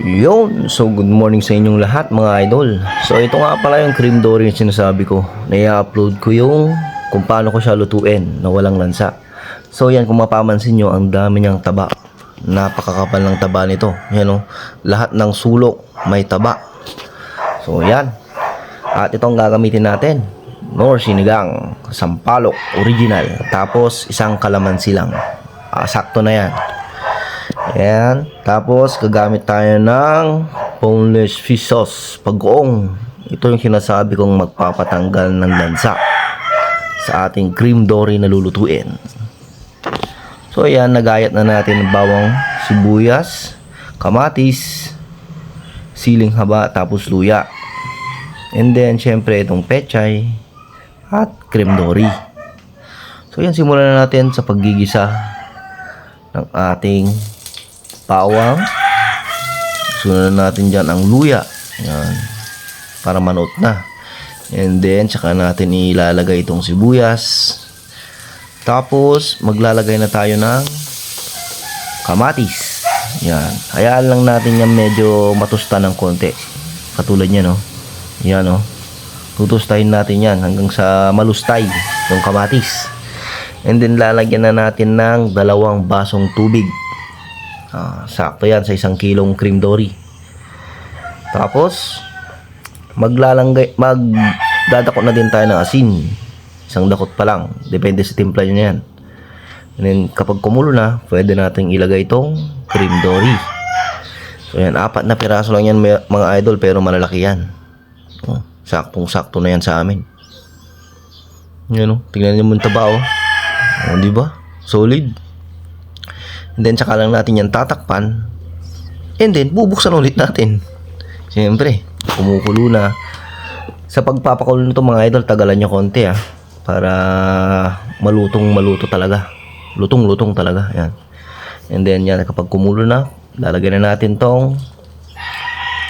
Yun, so good morning sa inyong lahat mga idol. So ito nga pala yung cream dory yung sinasabi ko. Na i-upload ko yung kung paano ko siya lutuin na walang lansa. So yan, kung mapamansin nyo, ang dami niyang taba. Napakakapal ng taba nito. Yan o, lahat ng sulok may taba. So yan. At itong gagamitin natin. Nor sinigang, sampalok, original. Tapos isang kalamansi lang. Ah, sakto na yan. Ayan. Tapos, gagamit tayo ng boneless fish sauce. Pag-uong. Ito yung sinasabi kong magpapatanggal ng lansa sa ating cream dory na lulutuin. So, ayan. Nagayat na natin ng bawang sibuyas, kamatis, siling haba, tapos luya. And then, syempre, itong pechay at cream dory. So, yan. Simulan na natin sa paggigisa ng ating bawang. Sunod natin dyan ang luya. Yan. Para manot na. And then, tsaka natin ilalagay itong sibuyas. Tapos, maglalagay na tayo ng kamatis. Yan. Hayaan lang natin yan medyo matusta ng konti. Katulad niya, no? Yan, no? Tutustahin natin yan hanggang sa malustay yung kamatis. And then, lalagyan na natin ng dalawang basong tubig. Ah, sakto yan sa isang kilong cream dory. Tapos, maglalanggay, magdadako na din tayo ng asin. Isang dakot pa lang. Depende sa timpla nyo yan. And then, kapag kumulo na, pwede nating ilagay itong cream dory. So, yan. Apat na piraso lang yan, mga idol, pero malalaki yan. Oh, saktong-sakto na yan sa amin. Yan o. Tingnan nyo mo yung taba o. O, di ba? Solid. And then, tsaka lang natin yan tatakpan. And then, bubuksan ulit natin. Siyempre, kumukulo na. Sa pagpapakulo nito mga idol, tagalan nyo konti ah. Para malutong maluto talaga. Lutong-lutong talaga. Yan. And then, yan, kapag kumulo na, lalagyan na natin tong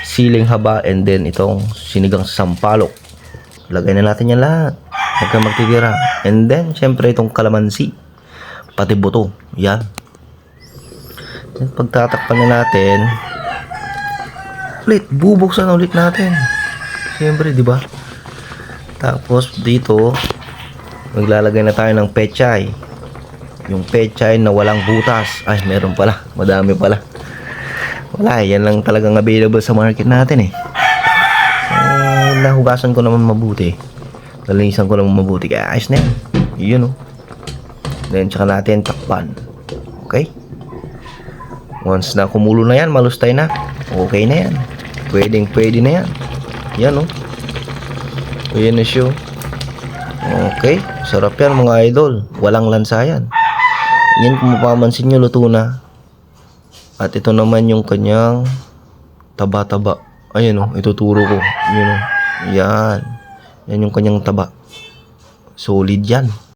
siling haba and then itong sinigang sampalok. Lagay na natin yan lahat. Huwag kang magtitira. And then, syempre itong kalamansi. Pati buto. Yan. Pagtatakpan na natin, ulit, bubuksan ulit natin. Siyempre, di ba? Tapos, dito, maglalagay na tayo ng pechay. Yung pechay na walang butas. Ay, meron pala. Madami pala. Wala, yan lang talagang available sa market natin eh. So, nahugasan ko naman mabuti. Nalinisan ko naman mabuti. Kaya ayos na yan. Yun oh. Then, tsaka natin takpan. Okay? Once na kumulo na yan, malustay na. Okay na yan. Pwedeng pwede na yan. Yan oh. Ayan na siya. oh. Okay. Sarap yan mga idol. Walang lansa yan. Yan kung mapamansin nyo, luto na. At ito naman yung kanyang taba-taba. Ayan oh, ituturo ko. Yun oh. Yan. Yan yung kanyang taba. Solid yan.